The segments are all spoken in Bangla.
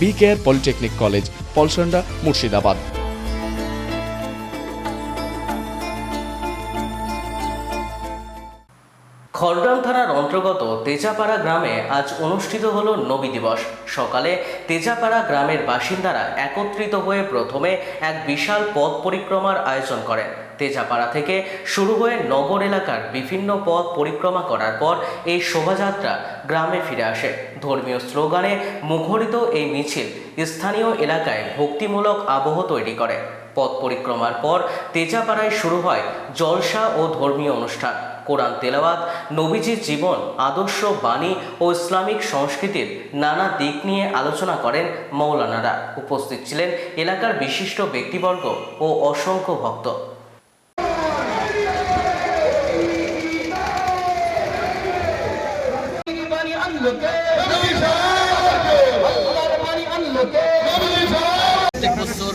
B Care polytechnic college, Palsanda, Murshidabad. Khargram থানার অন্তর্গত তেজাপাড়া গ্রামে আজ অনুষ্ঠিত হলো নবী দিবস। সকালে তেজাপাড়া গ্রামের বাসিন্দারা একত্রিত হয়ে প্রথমে এক বিশাল পথ পরিক্রমার আয়োজন করেন। তেজাপাড়া থেকে শুরু হয়ে নগর এলাকার বিভিন্ন পথ পরিক্রমা করার পর এই শোভাযাত্রা গ্রামে ফিরে আসে। ধর্মীয় স্লোগানে মুখরিত এই মিছিল স্থানীয় এলাকায় ভক্তিমূলক আবহ তৈরি করে। পথ পরিক্রমার পর তেজাপাড়ায় শুরু হয় জলসা ও ধর্মীয় অনুষ্ঠান। কোরআন তেলাওয়াত, নবীজির জীবন, আদর্শ, বাণী ও ইসলামিক সংস্কৃতির নানা দিক নিয়ে আলোচনা করেন মৌলানারা উপস্থিত ছিলেন এলাকার বিশিষ্ট ব্যক্তিবর্গ ও অসংখ্য ভক্ত। প্রত্যেক বছর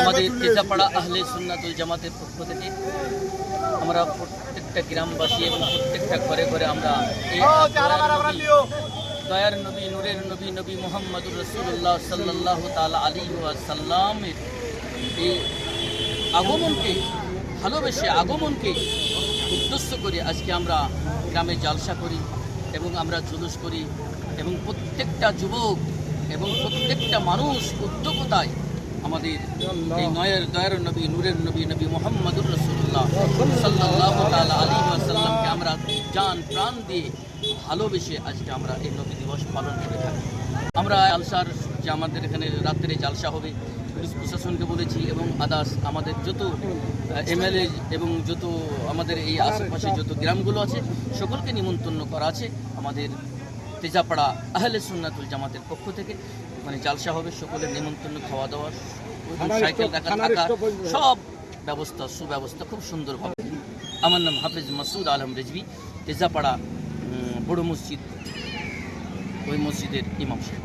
আমাদের তেজাপাড়া আহলে সুন্নাতুল জামাতের পক্ষ থেকে আমরা প্রত্যেকটা গ্রামবাসী এবং প্রত্যেকটা ঘরে ঘরে আমরা দয়ার নবী, দয়ার নবী নূরের নবী নবী মোহাম্মদুর রসুল্লাহ সাল্লাহ তালা আলী সাল্লামের এই আগমনকে ভালোবেসে আগমনকে উদ্দেশ্য করে আজকে আমরা গ্রামে জালসা করি। এবং আমরা জুলুস করি এবং প্রত্যেকটা যুবক এবং প্রত্যেকটা মানুষ উদ্যোগতায় আমাদের এই নয়ের দয়ের নবী নূরের নবী নবী মোহাম্মদুর রসুল্লাহ সাল্লাহ আলী সাল্লামকে আমরা জান প্রাণ দিয়ে ভালোবেসে আজকে আমরা এই নবী দিবস পালন করে থাকি। আমরা আলসার যে আমাদের এখানে রাত্রে জালসা হবে পুলিশ প্রশাসনকে বলেছি এবং আদার্স আমাদের যত এমএলএ এবং যত আমাদের এই আশেপাশে যত গ্রামগুলো আছে সকলকে নিমন্ত্রণ করা আছে আমাদের তেজাপাড়া আহলে সুন্নাতুল জামাতের পক্ষ থেকে। মানে জালসা হবে সকলের নিমন্ত্রণ খাওয়া দাওয়া সাইকেল রাখা থাকা সব ব্যবস্থা সুব্যবস্থা খুব সুন্দরভাবে। আমার নাম হাফিজ মাসুদ আলম রেজভি তেজাপাড়া বড় মসজিদ ওই মসজিদের ইমাম সাহেব।